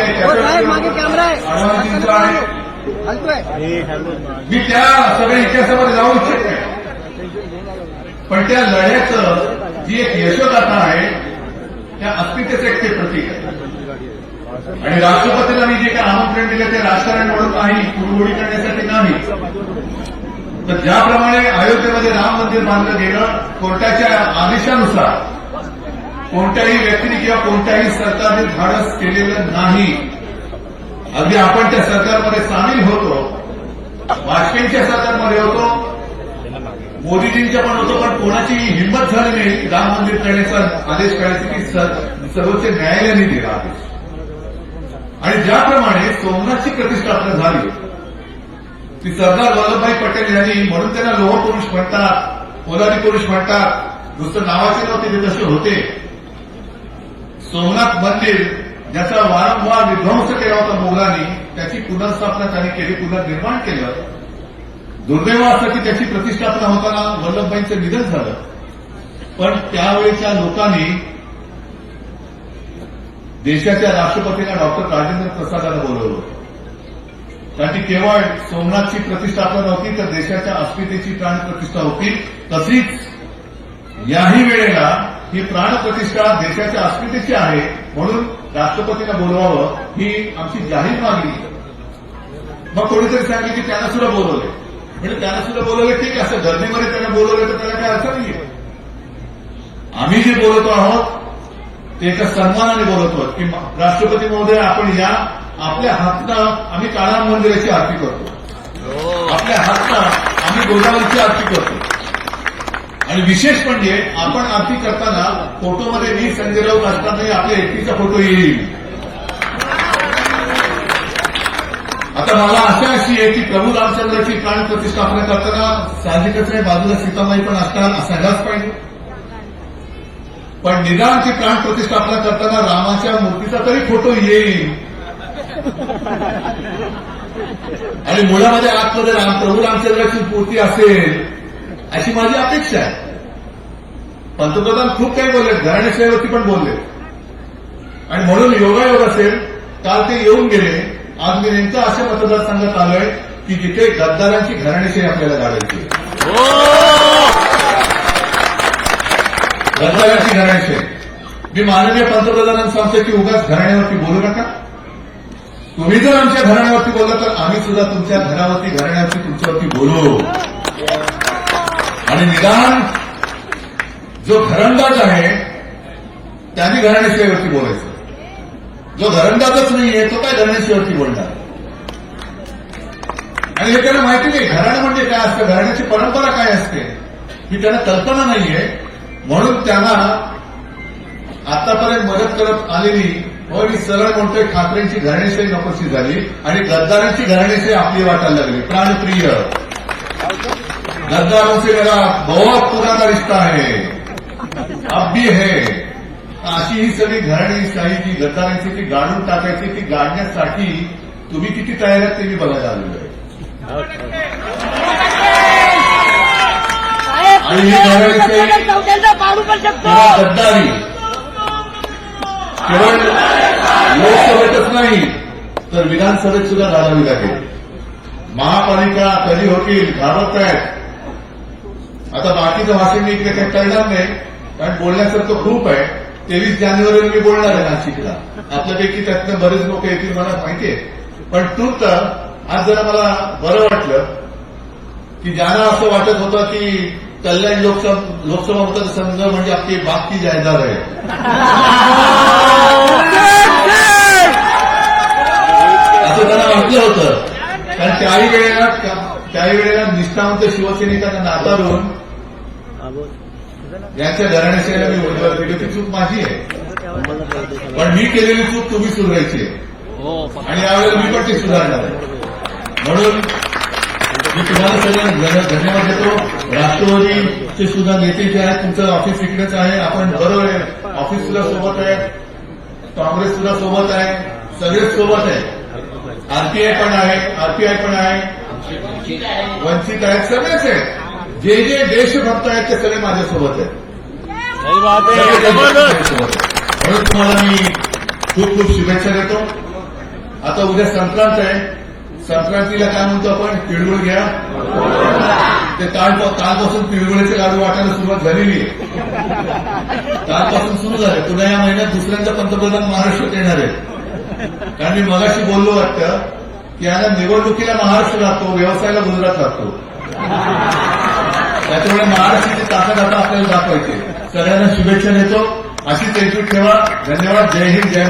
आहे. हो साहेब मागे त्याच्या कॅमेरा आहे अडवाणींचा आहे. हलतोय. मी त्या सगळ्या इतिहासामध्ये जाऊ इच्छित नाही पण त्या लढ्याचं जी एक यशोगाथा आहे त्या अस्मितेचं एक ते प्रतीक आहे. आणि राष्ट्रपतींना मी जे काही आमंत्रण दिलं ते राजकारण म्हणून नाही कुरगोडी करण्यासाठी नाही. तर ज्याप्रमाणे अयोध्येमध्ये राम मंदिर बांधलं गेलं कोर्टाच्या आदेशानुसार कोणत्याही व्यक्तीने किंवा कोणत्याही सरकारने धाडस केलेलं नाही. अगदी आपण त्या सरकारमध्ये सामील होतो. वाजपेयींच्या सरकारमध्ये होतो. मोदीजींच्या पण होतो पण कोणाची हिंमत झाली नाही. राम मंदिर करण्याचा आदेश काढायचा की सर्वोच्च न्यायालयाने दिला आदेश. आणि ज्याप्रमाणे सोमनाथची प्रतिष्ठापना झाली ती सरदार वल्लभभाई पटेल यांनी म्हणून त्यांना लोह पुरुष म्हणतात पोलारी पुरुष म्हणतात. नुसतं नावाचे नव्हते ते तसे होते. सोमनाथ मंदिर ज्याचा वारंवार विध्वंस केला होता मोगलांनी त्याची पुनर्स्थापना त्यांनी केली पुनर्निर्माण केलं. दुर्दैव असं की त्याची प्रतिष्ठापना होताना वल्लभबाईंचं निधन झालं. पण त्यावेळेच्या लोकांनी देशाच्या राष्ट्रपतींना डॉक्टर राजेंद्र प्रसादाला बोलवलं. त्याची केवळ सोमनाथची प्रतिष्ठापना नव्हती तर देशाच्या अस्मितेची प्राण प्रतिष्ठा होती. तशीच याही वेळेला ही प्राणप्रतिष्ठा देशाच्या अस्मितेची आहे. म्हणून राष्ट्रपतींना बोलवावं ही आमची जाहीर मागणी. मग कोणीतरी सांगितलं की त्यांना सुद्धा बोलवले म्हणजे त्यांना सुद्धा बोलवले ठीक आहे. असं गर्दीमध्ये त्यांना बोलवलं तर त्याला काही अर्थ नाहीये. आम्ही जे बोलतो आहोत ते एका सन्मानाने बोलतो आहोत. की राष्ट्रपती महोदय आपण या आपल्या हातनं आम्ही काळा मंदिराची आरती करतो. आपल्या हातनं आम्ही गोदावरीची आरती करतो. आणि विशेष म्हणजे आपण आरती करताना फोटोमध्ये मी संजय राऊत असतानाही आपल्या एकटीचा फोटो येईल. आता मला आशा अशी आहे की प्रभू रामचंद्राची प्राण प्रतिष्ठापना करताना साहजिकच नाही बाजूला सीतामाई पण असतात असायलाच पाहिजे. पण निदानची प्राण प्रतिष्ठापना करताना रामाच्या मूर्तीचा तरी फोटो येईल. आणि मुळामध्ये आतमध्ये राम प्रभू रामचंद्राची मूर्ती असेल. अशी माझी अपेक्षा आहे. पंतप्रधान खूप काही बोलले घराण्याशाहीवरती पण बोलले. आणि म्हणून योगायोग असेल काल ते येऊन गेले. आज मी नेमकं अशा मतदारसंघात आलोय की जिथे गद्दारांची घराणेशाही आपल्याला काढायची गद्दारांची घराणेशाही मी माननीय पंतप्रधानांना सांगतो की उगाच घराण्यावरती बोलू नका. तुम्ही जर आमच्या घराण्यावरती बोलला तर आम्ही सुद्धा तुमच्या घरावरती घराण्यावरती तुमच्यावरती बोलू. आणि निदान जो घरंदाज आहे त्यांनी घराण्याशिवायवरती बोलायचं. जो घरंदाजच नाहीये तो काय घराण्याशिवायवरती बोलणार? आणि हे त्यांना माहिती नाही घराणं म्हणजे काय असतं? घराण्याची परंपरा काय असते? ही त्यांना कल्पना नाहीये. म्हणून त्यांना आतापर्यंत मदत करत आलेली व मी सरळ म्हणतोय ठाकरेंची घराणेशाही नकोशी झाली आणि गद्दारांची घराणेशाही आपली वाटायला लागली. प्राणप्रिय. गद्दारों से मेरा बहुत पुराना रिश्ता है. अब भी है अशी ही सगळी घराणेशाही जी गद्दारांची ती गाडून टाकायची ती गाडण्यासाठी तुम्ही किती तयार आहात ते मी बघायला आलेलो आहे. आणि ही घराणेशाही गद्दारी. केवळ लोकसभेतच नाही तर विधानसभेत सुद्धा लढावी लागेल. महापालिका कधी होतील घाबरत आहेत आता बाकीचं भाषण मी इकडे काही करणार नाही कारण बोलण्यासारखं खूप आहे. तेवीस जानेवारीला मी बोलणार आहे नाशिकला. आपल्यापैकी त्यातनं बरेच लोक येतील मला माहितीये. पण तूर्त आज जरा मला बरं वाटलं की ज्यांना असं वाटत होतं की कल्याण लोकसभा लोकसभा मतदारसंघ म्हणजे आपली बाकी जायदाद आहे. असं त्यांना वाटलं होतं. कारण त्याही वेळेला त्याही वेळेला निष्ठावंत शिवसैनिकांना नाकारून यांच्या घराण्याशिवाय मी उमेदवार केली ती चूक माझी आहे. पण मी केलेली चूक तुम्ही सुधारायची आहे. आणि यावेळेला मी पण ती सुधारणार आहे. म्हणून मी तुम्हाला सगळ्यांना धन्य- धन्यवाद देतो. राष्ट्रवादीचे सुद्धा नेते जे आहेत तुमचं ऑफिस इकडेच आहे. आपण बरोबर आहे. ऑफिस सुद्धा सोबत आहे. काँग्रेस सुद्धा सोबत आहे. सगळेच सोबत आहे. आरपीआय पण आहे. आरपीआय पण आहे. वंचित आहेत. सगळेच आहेत. जे जे देशभक्त आहेत ते सगळे माझ्यासोबत आहेत. म्हणून तुम्हाला मी खूप खूप शुभेच्छा देतो आता उद्या संक्रांत आहे संक्रांतीला काय म्हणतो आपण तिळगुळ घ्या ते काल कालपासून तिळगुळीचे लाडू वाटायला सुरुवात झालेली आहे कालपासून सुरू झाले पुन्हा या महिन्यात दुसऱ्यांदा पंतप्रधान महाराष्ट्रात येणार आहे कारण मी मगाशी बोललो वाटतं की याला निवडणुकीला महाराष्ट्र लागतो व्यवसायाला गुजरात लागतो त्याच्यामुळे महाराष्ट्राची ताकद आता आपल्याला दाखवायची. सगळ्यांना शुभेच्छा देतो. अशीच एकजूट ठेवा. धन्यवाद. जय हिंद जय